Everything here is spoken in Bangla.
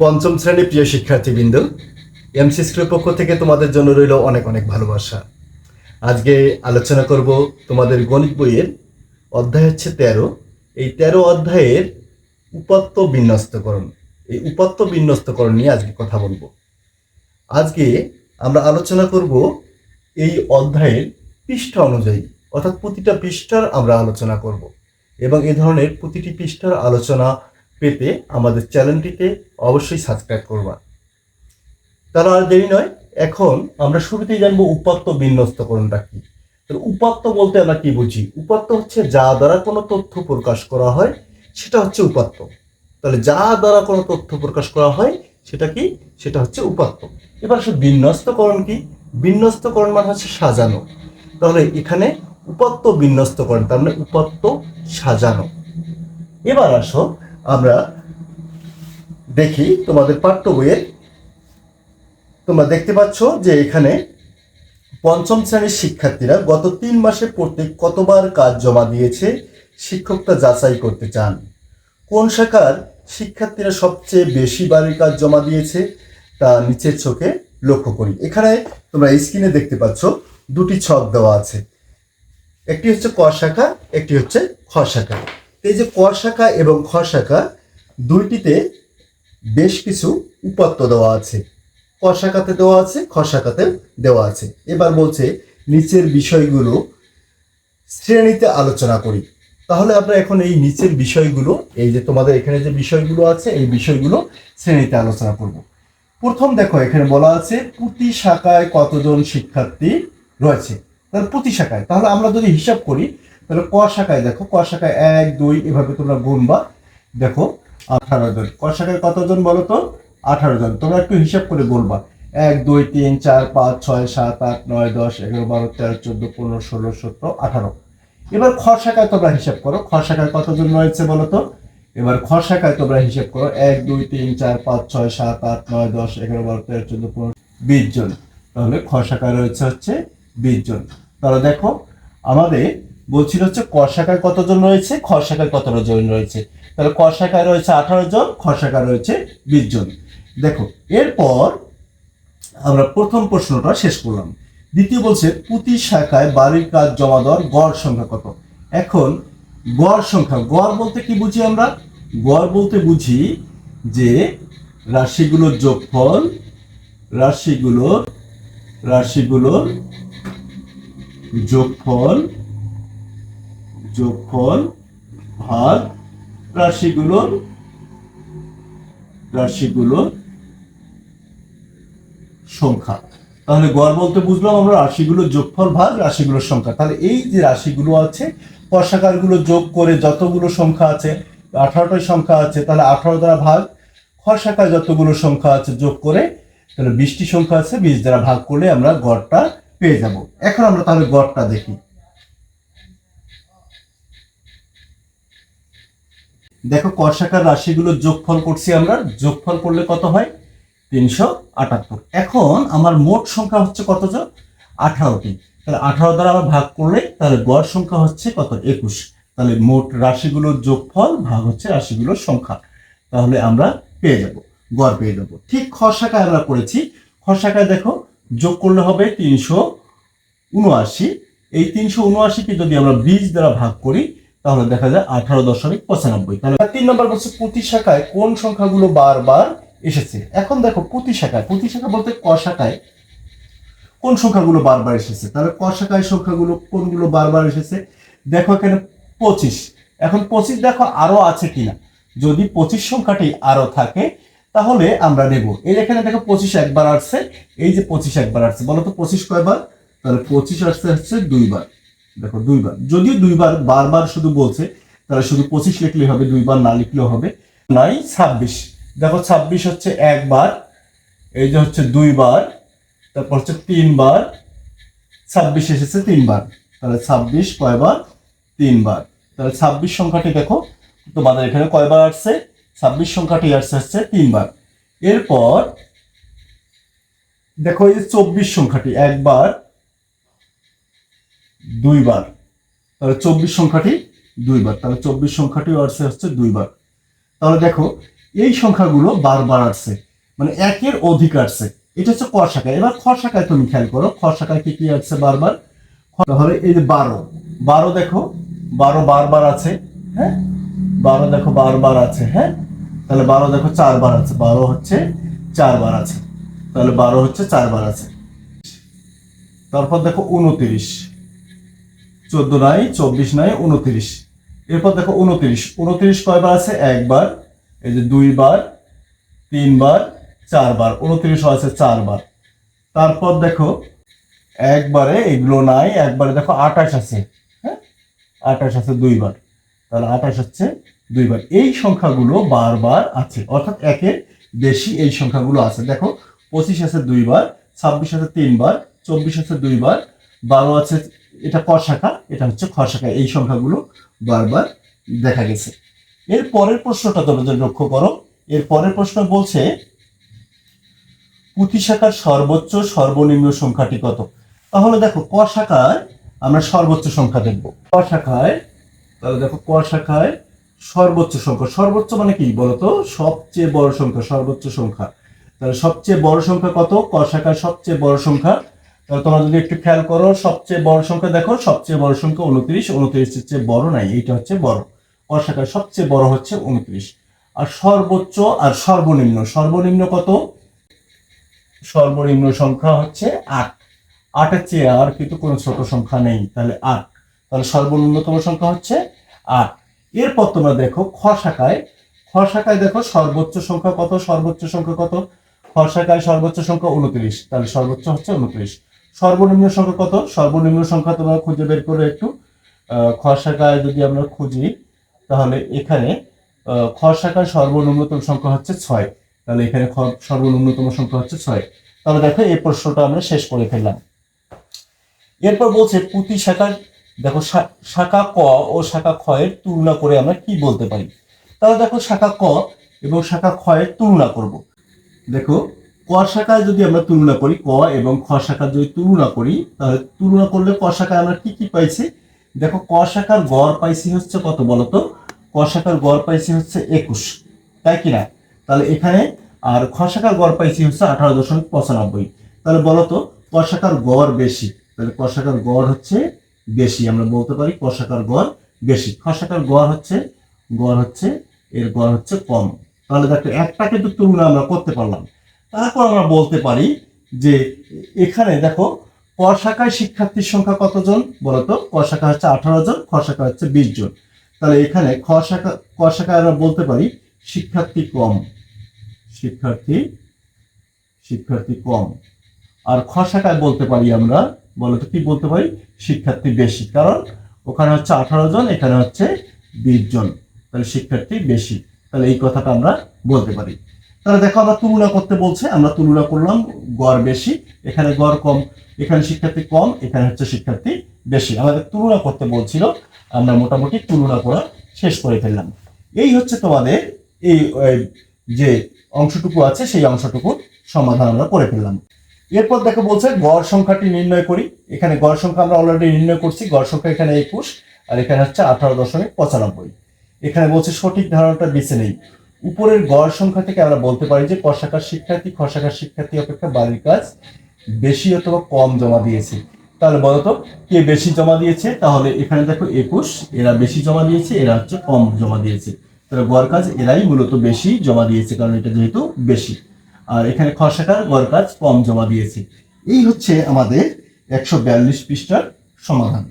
পঞ্চম শ্রেণির প্রিয় শিক্ষার্থীবৃন্দ এমসি স্কুলের পক্ষ থেকে তোমাদের জন্য রইল অনেক অনেক ভালোবাসা। আজকে আলোচনা করব তোমাদের গণিত বইয়ের অধ্যায় হচ্ছে তেরো। এই তেরো অধ্যায়ের উপাত্ত বিন্যস্তকরণ। এই উপাত্ত বিন্যস্তকরণ নিয়ে আজকে কথা বলব। আজকে আমরা আলোচনা করব এই অধ্যায়ের পৃষ্ঠা অনুযায়ী, অর্থাৎ প্রতিটা পৃষ্ঠার আমরা আলোচনা করব এবং এ ধরনের প্রতিটি পৃষ্ঠার আলোচনা পেতে আমাদের চ্যানেলটিতে অবশ্যই সাবস্ক্রাইব করবা। তারা আর দেরি নয়, এখন আমরা শুরুতেই জানব উপাত্ত বিন্যস্তকরণটা কি। তাহলে উপাত্ত বলতে আমরা কি বুঝি? উপাত্ত হচ্ছে যা দ্বারা কোনো তথ্য প্রকাশ করা হয়, সেটা হচ্ছে উপাত্ত। তাহলে যা দ্বারা কোনো তথ্য প্রকাশ করা হয়, সেটা কি? সেটা হচ্ছে উপাত্ত। এবার আসলে বিন্যস্তকরণ কি? বিন্যস্তকরণ মানে হচ্ছে সাজানো। তাহলে এখানে উপাত্ত বিন্যস্তকরণ, তার মানে উপাত্ত সাজানো। এবার আসো আমরা দেখি তোমাদের পাঠ্য বইয়ে তোমরা দেখতে পাচ্ছ যে এখানে পঞ্চম শ্রেণির শিক্ষার্থীরা গত তিন মাসে পড়তে কতবার কাজ জমা দিয়েছে, শিক্ষকটা যাচাই করতে চান। কোন শাখার শিক্ষার্থীরা সবচেয়ে বেশি বারের কাজ জমা দিয়েছে, তা নিচের চোখে লক্ষ্য করি। এখানে তোমরা স্ক্রিনে দেখতে পাচ্ছ, দুটি ছক দেওয়া আছে। একটি হচ্ছে ক শাখা, একটি হচ্ছে খ শাখা। এই যে ক শাখা এবং খ শাখা দুইটিতে বেশ কিছু উপাত্ত দেওয়া আছে। ক শাখাতে দেওয়া আছে খ শাখাতে দেওয়া আছে। এবার বলছে, নিচের বিষয়গুলো শ্রেণীতে আলোচনা করি। তাহলে আমরা এখন এই নিচের বিষয়গুলো, এই যে তোমাদের এখানে যে বিষয়গুলো আছে, এই বিষয়গুলো শ্রেণীতে আলোচনা করব। প্রথম দেখো, এখানে বলা আছে, প্রতি শাখায় কতজন শিক্ষার্থী রয়েছে? তাহলে প্রতি শাখায়। তাহলে আমরা যদি হিসাব করি তাহলে ক শাখায় দেখো ক শাখায় এক, দুই, এভাবে তোমরা গুনবা। দেখো, আঠারো জন। ক শাখায় কতজন বলো তো? আঠারো জন। তোমরা একটু হিসাব করে বলবা এক, দুই, তিন, চার, পাঁচ, ছয়, সাত, আট, নয়, দশ, এগারো, বারো, তেরো, চোদ্দ, পনেরো, ষোলো, সতেরো, আঠারো। এবার খ শাখায় তোমরা হিসাব করো। খ শাখায় কতজন রয়েছে বলো তো? এবার খ শাখায় তোমরা হিসাব করো। এক, দুই, তিন, চার, পাঁচ, ছয়, সাত, আট, নয়, দশ, এগারো, বারো, তেরো, চোদ্দ, পনেরো, বিশ জন। তাহলে খ শাখায় রয়েছে হচ্ছে বিশ জন। তাহলে দেখো, আমাদের বলছিল হচ্ছে ক কতজন রয়েছে? খ শাখায় কতজন রয়েছে? তাহলে ক রয়েছে আঠারো জন খ শাখায় রয়েছে বিশ জন। দেখো, এরপর আমরা প্রথম প্রশ্নটা শেষ করলাম। দ্বিতীয় বলছে, প্রতি শাখায় বাড়ির কাজ জমা দেওয়ার গড় সংখ্যা কত? এখন গড় সংখ্যা, গড় বলতে কি বুঝি আমরা? গড় বলতে বুঝি যে রাশিগুলোর যোগফল, রাশিগুলোর রাশিগুলোর যোগফল যোগফল ভাগ রাশিগুলোর রাশিগুলোর সংখ্যা। তাহলে গড় বলতে বুঝলাম আমরা রাশিগুলোর যোগফল ভাগ রাশিগুলোর সংখ্যা। তাহলে এই যে রাশিগুলো আছে কষাকারগুলো যোগ করে যতগুলো সংখ্যা আছে, আঠারোটাই সংখ্যা আছে, তাহলে আঠারো দ্বারা ভাগ খ শাখায় যতগুলো সংখ্যা আছে যোগ করে, তাহলে বিশটি সংখ্যা আছে, বিশ দ্বারা ভাগ করলে আমরা গড়টা পেয়ে যাব। এখন আমরা তাহলে গড়টা দেখি। দেখো, ক শাখার রাশিগুলোর যোগফল করছি আমরা। যোগফল করলে কত হয়? তিনশো আটাত্তর। এখন আমার মোট সংখ্যা হচ্ছে কতজন আঠারোটি। তাহলে আঠারো দ্বারা আবার ভাগ করলে, তাহলে গড় সংখ্যা হচ্ছে কত? একুশ। তাহলে মোট রাশিগুলোর যোগফল, ভাগ হচ্ছে রাশিগুলোর সংখ্যা। তাহলে আমরা পেয়ে যাব, গড় পেয়ে যাব। ঠিক খ শাখায় আমরা করেছি। খ শাখায় দেখো, যোগ করলে হবে তিনশো উনআশি। এই তিনশো উনআশিকে যদি আমরা বিশ দ্বারা ভাগ করি তাহলে দেখা যায় আঠারো দশমিক পঁচানব্বই। তাহলে তিন নম্বর বলছে প্রতি শাখায় কোন সংখ্যাগুলো বারবার এসেছে? এখন দেখো প্রতি শাখায় প্রতি শাখা বলতে ক শাখায় কোন সংখ্যাগুলো বারবার এসেছে? তাহলে ক শাখায় সংখ্যাগুলো কোনগুলো বারবার এসেছে? দেখো এখানে পঁচিশ। এখন পঁচিশ দেখো আরও আছে কিনা? যদি পঁচিশ সংখ্যাটি আরও থাকে, তাহলে আমরা নেব। এই এখানে দেখো পঁচিশ একবার আসছে, এই যে পঁচিশ একবার আসছে, বলো তো পঁচিশ কয়বার? তাহলে পঁচিশ আসছে হচ্ছে দুইবার। দেখো দুইবার। যদিও দুইবার, বারবার শুধু বলছে তাহলে শুধু পঁচিশ লিখলে হবে, দুইবার না লিখলেও হবে। নাই, ছাব্বিশ। দেখো ছাব্বিশ হচ্ছে একবার, এই যে হচ্ছে দুইবার, তারপর হচ্ছে তিনবার, ছাব্বিশ এসেছে তিনবার। তাহলে ছাব্বিশ কয়বার? তিনবার। তাহলে ছাব্বিশ সংখ্যাটি দেখো তোমাদের এখানে কয়বার আসছে? ছাব্বিশ সংখ্যাটি আসছে হচ্ছে তিনবার। এরপর দেখো এই চব্বিশ সংখ্যাটি, একবার দুইবার। তাহলে চব্বিশ সংখ্যাটি দুইবার। তাহলে চব্বিশ সংখ্যাটি আসছে হচ্ছে দুইবার। তাহলে দেখো, এই সংখ্যাগুলো বারবার আসছে। মানে একের অধিক আসছে। এটা হচ্ছে ক এবার খ তুমি খেয়াল করো। খ শাখায় কি কি আসছে বারবার? তাহলে এই যে বারো। বারো দেখো, বারো বারবার আছে হ্যাঁ? বারো দেখো বারবার আছে হ্যাঁ? তাহলে বারো দেখো চারবার আছে। বারো হচ্ছে চারবার আছে। তাহলে বারো হচ্ছে চারবার আছে। তারপর দেখো উনতিরিশ। চোদ্দ নাই, চব্বিশ নাই, উনতিরিশ। এরপর দেখো উনতিরিশ। উনতিরিশ কয়বার আছে? একবার। এই যে দুইবার, তিনবার, চারবার। উনত্রিশ আছে চারবার। তারপর দেখো, একবারে এগুলো নাই, একবারে দেখো আঠাশ আছে। হ্যাঁ? আঠাশ আছে দুইবার। তাহলে আঠাশ হচ্ছে দুইবার। এই সংখ্যাগুলো বারবার আছে। অর্থাৎ একের বেশি এই সংখ্যাগুলো আছে। দেখো, পঁচিশ আছে দুইবার, ছাব্বিশ আছে তিনবার, চব্বিশ আছে দুইবার, বারো আছে এটা ক শাখা, এটা হচ্ছে খ শাখা, এই সংখ্যাগুলো বারবার দেখা গেছে। এর পরের প্রশ্নটা যদি লক্ষ্য করো, এর পরের প্রশ্ন বলছে, পুঁথি শাখার সর্বোচ্চ সর্বনিম্ন সংখ্যাটি কত? তাহলে দেখো ক শাখায় আমরা সর্বোচ্চ সংখ্যা দেখব। ক শাখায়, তাহলে দেখো ক শাখায় সর্বোচ্চ সংখ্যা। সর্বোচ্চ মানে কি বলতো? সবচেয়ে বড় সংখ্যা, সর্বোচ্চ সংখ্যা। তাহলে সবচেয়ে বড় সংখ্যা কত? ক শাখায় সবচেয়ে বড় সংখ্যা তোমরা যদি একটু খেয়াল করো, সবচেয়ে বড় সংখ্যা দেখো, সবচেয়ে বড় সংখ্যা উনত্রিশ উনত্রিশ হচ্ছে বড় নাই, এইটা হচ্ছে বড়। শাখায় সবচেয়ে বড় হচ্ছে উনত্রিশ। আর সর্বোচ্চ আর সর্বনিম্ন সর্বনিম্ন কত? সর্বনিম্ন সংখ্যা হচ্ছে আট। আটের চেয়ে আর কিন্তু কোনো ছোট সংখ্যা নেই, তাহলে আট। তাহলে সর্বনিম্নতম সংখ্যা হচ্ছে আট। এরপর তোমরা দেখো খ শাখায় শাখায় দেখো সর্বোচ্চ সংখ্যা কত? সর্বোচ্চ সংখ্যা কত? খ শাখায় সর্বোচ্চ সংখ্যা উনত্রিশ। তাহলে সর্বোচ্চ হচ্ছে উনত্রিশ। সর্বনিম্ন সংখ্যা কত? সর্বনিম্ন সংখ্যা তোমরা খুঁজে বের করে একটু আহ, খ শাখায় যদি আমরা খুঁজি তাহলে এখানে আহ, খ শাখায় সর্বনিম্নতম সংখ্যা হচ্ছে ছয়। তাহলে এখানে সর্বনিম্নতম সংখ্যা হচ্ছে ছয়। তাহলে দেখো এই প্রশ্নটা আমরা শেষ করে ফেললাম। এরপর বলছে পুঁতি শাখার দেখো শাখা ক ও শাখা খ এর তুলনা করে আমরা কি বলতে পারি? তাহলে দেখো শাখা ক এবং শাখা খ এর তুলনা করব। দেখো ক শাখায় যদি আমরা তুলনা করি, ক এবং খ শাখার যদি তুলনা করি, তাহলে তুলনা করলে ক শাখায় আমরা কি কি পাইছি? দেখো ক শাখার গড় পাইছি হচ্ছে কত বলতো? ক শাখার গড় পাইছি হচ্ছে একুশ, তাই কিনা? তাহলে এখানে আর খ শাখার গড় পাইছি হচ্ছে আঠারো দশমিক পঁচানব্বই। তাহলে বলতো ক শাখার গড় বেশি, তাহলে ক শাখার গড় হচ্ছে বেশি, আমরা বলতে পারি ক শাখার গড় বেশি। খ শাখার গড় হচ্ছে গড় হচ্ছে, এর গড় হচ্ছে কম। তাহলে দেখো একটা কিন্তু তুলনা আমরা করতে পারলাম। তারপর আমরা বলতে পারি যে এখানে দেখো ক শাখায় শিক্ষার্থীর সংখ্যা কতজন বলতো? ক শাখা হচ্ছে আঠারো জন খ শাখা হচ্ছে বিশ জন। তাহলে এখানে খ শাখা ক শাখায় আমরা বলতে পারি শিক্ষার্থী কম। শিক্ষার্থী শিক্ষার্থী কম। আর খ শাখায় বলতে পারি আমরা, বলতো কি বলতে পারি? শিক্ষার্থী বেশি। কারণ ওখানে হচ্ছে আঠারো জন, এখানে হচ্ছে বিশ জন। তাহলে শিক্ষার্থী বেশি। তাহলে এই কথাটা আমরা বলতে পারি। তাহলে দেখো আমরা তুলনা করতে বলছে, আমরা তুলনা করলাম গড় বেশি, এখানে গড় কম, এখানে শিক্ষার্থী কম, এখানে হচ্ছে শিক্ষার্থী বেশি। আমাদের তুলনা করতে বলছিল, আমরা মোটামুটি তুলনা করা শেষ করে ফেললাম। এই হচ্ছে তোমাদের এই যে অংশটুকু আছে, সেই অংশটুকুর সমাধান আমরা করে ফেললাম। এরপর দেখো বলছে গড় সংখ্যাটি নির্ণয় করি। এখানে গড় সংখ্যা আমরা অলরেডি নির্ণয় করছি, গড় সংখ্যা এখানে একুশ, আর এখানে হচ্ছে আঠারো দশমিক পঁচানব্বই। এখানে বলছে সঠিক ধারণাটা বেছে নেই। উপরের গড় সংখ্যা থেকে আমরা বলতে পারি যে ক শাখার শিক্ষার্থী খ শাখার শিক্ষার্থী অপেক্ষা বাড়ির কাজ বেশি অথবা কম জমা দিয়েছে। তাহলে বলতো, কে বেশি জমা দিয়েছে? তাহলে এখানে দেখো একুশ, এরা বেশি জমা দিয়েছে, এরা হচ্ছে কম জমা দিয়েছে। তাহলে গড় কাজ এরাই মূলত বেশি জমা দিয়েছে, কারণ এটা যেহেতু বেশি। আর এখানে খ শাখার গড় কাজ কম জমা দিয়েছে। এই হচ্ছে আমাদের একশো বিয়াল্লিশ পৃষ্ঠার সমাধান।